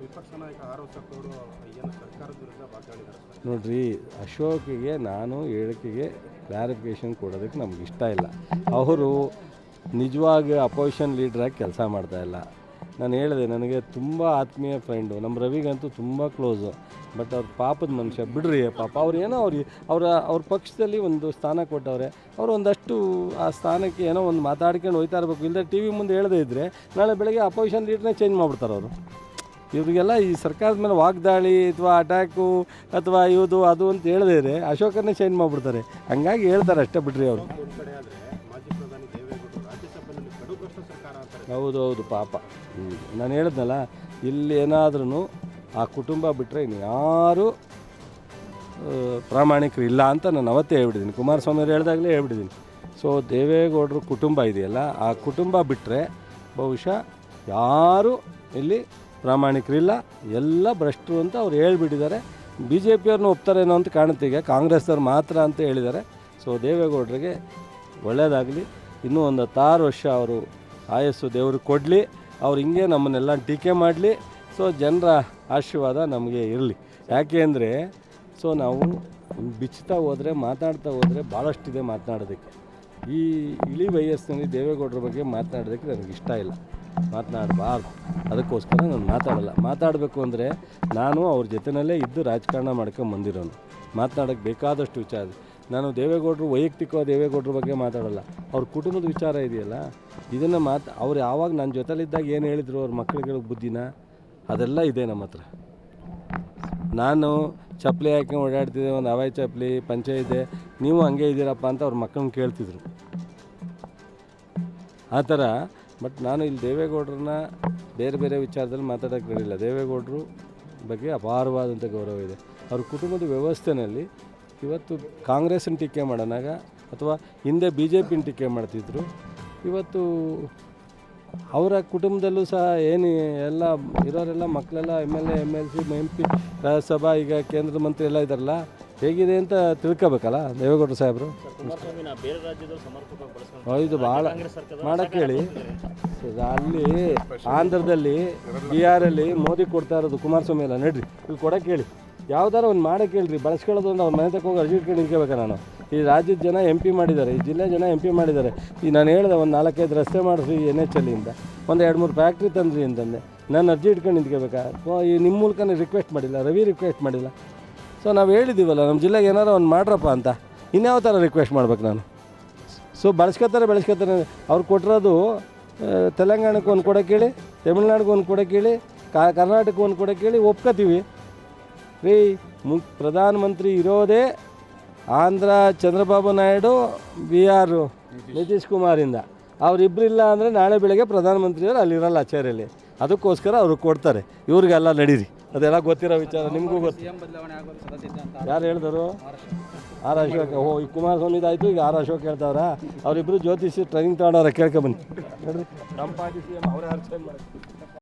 ವಿಪಕ್ಷ ನಾಯಕ ಏನು ಸರ್ಕಾರದ ವಿರುದ್ಧ ನೋಡ್ರಿ, ಅಶೋಕಿಗೆ ನಾನು ಹೇಳಿಕೆಗೆ ಕ್ಲಾರಿಫಿಕೇಷನ್ ಕೊಡೋದಕ್ಕೆ ನಮ್ಗೆ ಇಷ್ಟ ಇಲ್ಲ. ಅವರು ನಿಜವಾಗಿ ಅಪೋಸಿಷನ್ ಲೀಡ್ರಾಗಿ ಕೆಲಸ ಮಾಡ್ತಾ ಇಲ್ಲ. ನಾನು ಹೇಳಿದೆ, ನನಗೆ ತುಂಬ ಆತ್ಮೀಯ ಫ್ರೆಂಡು ನಮ್ಮ ರವಿಗಂತೂ ತುಂಬ ಕ್ಲೋಸು ಬಟ್ ಅವ್ರ ಪಾಪದ ಮನುಷ್ಯ, ಬಿಡ್ರಿ ಪಾಪ ಅವ್ರು ಏನೋ ಅವ್ರಿಗೆ ಅವರ, ಅವ್ರ ಪಕ್ಷದಲ್ಲಿ ಒಂದು ಸ್ಥಾನ ಕೊಟ್ಟವ್ರೆ, ಅವರು ಒಂದಷ್ಟು ಆ ಸ್ಥಾನಕ್ಕೆ ಏನೋ ಒಂದು ಮಾತಾಡ್ಕೊಂಡು ಹೋಯ್ತಾ ಇರಬೇಕು. ಇಲ್ಲದೆ ಟಿ ವಿ ಮುಂದೆ ಹೇಳದೇ ಇದ್ದರೆ ನಾಳೆ ಬೆಳಗ್ಗೆ ಅಪೋಸಿಷನ್ ಲೀಡ್ರನ್ನೇ ಚೇಂಜ್ ಮಾಡ್ಬಿಡ್ತಾರೆ ಅವರು. ಇವ್ರಿಗೆಲ್ಲ ಈ ಸರ್ಕಾರದ ಮೇಲೆ ವಾಗ್ದಾಳಿ ಅಥವಾ ಅಟ್ಯಾಕು ಅಥವಾ ಇವುದು ಅದು ಅಂತ ಹೇಳಿದ್ರೆ ಅಶೋಕನೇ ಚೇಂಜ್ ಮಾಡಿಬಿಡ್ತಾರೆ. ಹಂಗಾಗಿ ಹೇಳ್ತಾರೆ ಅಷ್ಟೇ ಬಿಡ್ರಿ ಅವರು. ಹೌದು ಹೌದು, ಪಾಪ. ನಾನು ಹೇಳಿದ್ನಲ್ಲ, ಇಲ್ಲಿ ಏನಾದ್ರೂ ಆ ಕುಟುಂಬ ಬಿಟ್ಟರೆ ಇನ್ನು ಯಾರು ಪ್ರಾಮಾಣಿಕರು ಇಲ್ಲ ಅಂತ ನಾನು ಅವತ್ತೇ ಹೇಳ್ಬಿಟ್ಟಿದ್ದೀನಿ. ಕುಮಾರಸ್ವಾಮಿ ಅವ್ರು ಹೇಳಿದಾಗಲೇ ಹೇಳ್ಬಿಟ್ಟಿದ್ದೀನಿ. ಸೊ ದೇವೇಗೌಡರು ಕುಟುಂಬ ಇದೆಯಲ್ಲ, ಆ ಕುಟುಂಬ ಬಿಟ್ಟರೆ ಬಹುಶಃ ಯಾರು ಇಲ್ಲಿ ಪ್ರಾಮಾಣಿಕರಿಲ್ಲ, ಎಲ್ಲ ಭ್ರಷ್ಟರು ಅಂತ ಅವ್ರು ಹೇಳ್ಬಿಟ್ಟಿದ್ದಾರೆ. ಬಿ ಜೆ ಪಿಯವ್ರನ್ನ ಒಪ್ತಾರೇನೋ ಅಂತ ಕಾಣುತ್ತೆ ಈಗ ಕಾಂಗ್ರೆಸ್ದವ್ರು ಮಾತ್ರ ಅಂತ ಹೇಳಿದ್ದಾರೆ. ಸೊ ದೇವೇಗೌಡರಿಗೆ ಒಳ್ಳೆಯದಾಗಲಿ ಇನ್ನೂ ಒಂದು ಹತ್ತಾರು ವರ್ಷ ಅವರು ಆಯಸ್ಸು ದೇವರು ಕೊಡಲಿ, ಅವ್ರು ಹಿಂಗೆ ನಮ್ಮನ್ನೆಲ್ಲ ಟೀಕೆ ಮಾಡಲಿ, ಸೊ, ಜನರ ಆಶೀರ್ವಾದ ನಮಗೆ ಇರಲಿ. ಯಾಕೆ ಅಂದರೆ, ಸೊ, ನಾವು ಬಿಚ್ಚುತ್ತಾ ಹೋದರೆ, ಮಾತಾಡ್ತಾ ಹೋದರೆ ಭಾಳಷ್ಟಿದೆ ಮಾತನಾಡೋದಕ್ಕೆ. ಈ ಇಳಿ ವಯಸ್ಸಿನಲ್ಲಿ ದೇವೇಗೌಡರ ಬಗ್ಗೆ ಮಾತನಾಡೋದಕ್ಕೆ ನನಗೆ ಇಷ್ಟ ಇಲ್ಲ. ಮಾತನಾಡಬಾರ್ದು. ಅದಕ್ಕೋಸ್ಕರ ನಾನು ಮಾತಾಡಲ್ಲ. ಮಾತಾಡಬೇಕು ಅಂದರೆ ನಾನು ಅವ್ರ ಜೊತೆಯಲ್ಲೇ ಇದ್ದು ರಾಜಕಾರಣ ಮಾಡ್ಕೊಂಡು ಬಂದಿರೋನು ಮಾತನಾಡೋಕ್ಕೆ ಬೇಕಾದಷ್ಟು ವಿಚಾರ ನಾನು ದೇವೇಗೌಡರು ವೈಯಕ್ತಿಕ ದೇವೇಗೌಡರ ಬಗ್ಗೆ ಮಾತಾಡಲ್ಲ. ಅವ್ರ ಕುಟುಂಬದ ವಿಚಾರ ಇದೆಯಲ್ಲ? ಇದನ್ನು ಮಾತು ಅವ್ರು ಯಾವಾಗ ನನ್ನ ಜೊತೆಲಿದ್ದಾಗ ಏನು ಹೇಳಿದರು ಅವ್ರ ಮಕ್ಕಳುಗಳಿಗೆ ಬುದ್ಧಿನ? ಅದೆಲ್ಲ ಇದೆ ನಮ್ಮ ಹತ್ರ. ನಾನು ಚಪ್ಪಲಿ ಹಾಕಿ ಓಡಾಡ್ತಿದ್ದೆ, ಒಂದು ಹವಾಯಿ ಚಪ್ಪಲಿ, ಪಂಚಾಯಿತೆ, ನೀವು ಹಂಗೆ ಇದ್ದೀರಪ್ಪ ಅಂತ ಅವ್ರ ಮಕ್ಕಳನ್ನ ಕೇಳ್ತಿದ್ರು. ಆ ಥರ, ಬಟ್ ನಾನು ಇಲ್ಲಿ ದೇವೇಗೌಡರನ್ನ ಬೇರೆ ಬೇರೆ ವಿಚಾರದಲ್ಲಿ ಮಾತಾಡೋಕ್ಕೆ ಬರಲಿಲ್ಲ ದೇವೇಗೌಡರು ಬಗ್ಗೆ ಅಪಾರವಾದಂಥ ಗೌರವ ಇದೆ. ಅವ್ರ ಕುಟುಂಬದ ವ್ಯವಸ್ಥೆಯಲ್ಲಿ ಇವತ್ತು ಕಾಂಗ್ರೆಸ್ನ ಟೀಕೆ ಮಾಡೋಣಾಗ ಅಥವಾ ಹಿಂದೆ ಬಿ ಜೆ ಪಿನ ಟೀಕೆ ಮಾಡ್ತಿದ್ರು, ಇವತ್ತು ಅವರ ಕುಟುಂಬದಲ್ಲೂ ಸಹ ಏನು ಎಲ್ಲ ಇರೋರೆಲ್ಲ ಮಕ್ಕಳೆಲ್ಲ M L A M L C M P Rajya Sabha ಈಗ ಕೇಂದ್ರ ಮಂತ್ರಿ ಎಲ್ಲ ಇದ್ದಾರಲ್ಲ ಹೇಗಿದೆ ಅಂತ ತಿಳ್ಕೊಬೇಕಲ್ಲ ದೇವೇಗೌಡರು ಸಾಹೇಬರು? ಇದು ಭಾಳ ಮಾಡಕ್ಕೆ ಹೇಳಿ. ಅಲ್ಲಿ ಆಂಧ್ರದಲ್ಲಿ ಬಿಹಾರಲ್ಲಿ ಮೋದಿ ಕೊಡ್ತಾ ಇರೋದು ಕುಮಾರಸ್ವಾಮಿ ಎಲ್ಲ ನಡ್ರಿ ಇಲ್ಲಿ ಕೊಡಕ್ಕೆ ಹೇಳಿ. ಯಾವ್ದಾರ ಒಂದು ಮಾಡಕ್ಕೆ ಹೇಳ್ರಿ ಬಳಸ್ಕೊಳ್ಳೋದು ಅಂದ್ರೆ ಅವ್ರ ಮನೆ ತಕ್ಕ ಹೋಗಿ ಅರ್ಜಿ ಇಟ್ಕೊಂಡು ನಿಂತ್ಕೋಬೇಕಾ ನಾನು? ಈ ರಾಜ್ಯದ ಜನ ಎಂ ಪಿ ಮಾಡಿದ್ದಾರೆ, ಈ ಜಿಲ್ಲೆ ಜನ ಎಂ ಪಿ ಮಾಡಿದ್ದಾರೆ. ಈ ನಾನು ಹೇಳಿದೆ ಒಂದು ನಾಲ್ಕೈದು ರಸ್ತೆ ಮಾಡಿಸಿ ಎನ್ ಎಚ್ ಎಲ್ಲಿಂದ ಒಂದು ಎರಡು ಮೂರು ಫ್ಯಾಕ್ಟ್ರಿ ತಂದ್ರಿ ಅಂತಂದೆ. ನಾನು ಅರ್ಜಿ ಇಟ್ಕೊಂಡು ನಿಂತ್ಕೋಬೇಕಾ? ಈ ನಿಮ್ಮ ಮೂಲಕನೇ ರಿಕ್ವೆಸ್ಟ್ ಮಾಡಿಲ್ಲ, ರವಿ ರಿಕ್ವೆಸ್ಟ್ ಮಾಡಿಲ್ಲ. ಸೊ ನಾವು ಹೇಳಿದ್ದೀವಲ್ಲ ನಮ್ಮ ಜಿಲ್ಲೆಗೆ ಏನಾರು ಒಂದು ಮಾಡ್ರಪ್ಪ ಅಂತ. ಇನ್ಯಾವ ಥರ ರಿಕ್ವೆಸ್ಟ್ ಮಾಡ್ಬೇಕು ನಾನು? ಸೊ ಬಳಸ್ಕೊತಾರೆ, ಬೆಳೆಸ್ಕೊತಾರೆ. ಅವ್ರು ಕೊಟ್ಟಿರೋದು ತೆಲಂಗಾಣಕ್ಕೆ ಒಂದು ಕೊಡ ಕೇಳಿ, ತಮಿಳ್ನಾಡಿಗೆ ಒಂದು ಕೊಡ ಕೇಳಿ, ಕಾ, ಕರ್ನಾಟಕಕ್ಕೆ ಒಂದು ಕೊಡ ಕೇಳಿ ಒಪ್ಕೋತೀವಿ. ರೀ ಮು ಪ್ರಧಾನಮಂತ್ರಿ ಇರೋದೇ ಆಂಧ್ರ ಚಂದ್ರಬಾಬು ನಾಯ್ಡು ಬಿ ಆರ್ ನಿತೀಶ್ ಕುಮಾರಿಂದ. ಅವರಿಬ್ಬರಿಲ್ಲ ಅಂದರೆ ನಾಳೆ ಬೆಳಗ್ಗೆ ಪ್ರಧಾನಮಂತ್ರಿಯವರು ಅಲ್ಲಿರಲ್ಲ ಆಚಾರ್ಯಲ್ಲಿ. ಅದಕ್ಕೋಸ್ಕರ ಅವ್ರಿಗೆ ಕೊಡ್ತಾರೆ. ಇವ್ರಿಗೆಲ್ಲ ನಡೀರಿ. ಅದೆಲ್ಲ ಗೊತ್ತಿರೋ ವಿಚಾರ ನಿಮಗೂ ಗೊತ್ತು. ಯಾರು ಹೇಳಿದರು? ಆರ್ ಅಶೋಕ್. ಓ ಈ ಕುಮಾರಸ್ವಾಮಿದಾಯ್ತು ಈಗ ಆರ್ ಅಶೋಕ್ ಹೇಳ್ತಾವ್ರ. ಅವರಿಬ್ಬರು ಜ್ಯೋತಿಷಿ ಟ್ರೈನಿಂಗ್ ತಗೊಂಡವ್ರ ಕೇಳ್ಕೊಬನ್ನಿ ನಮ್ಮ ಪಾರ್ಟಿ ಸಿ ಎಂ ಅವರೇ ಅರ್ಚನೆ ಮಾಡಿ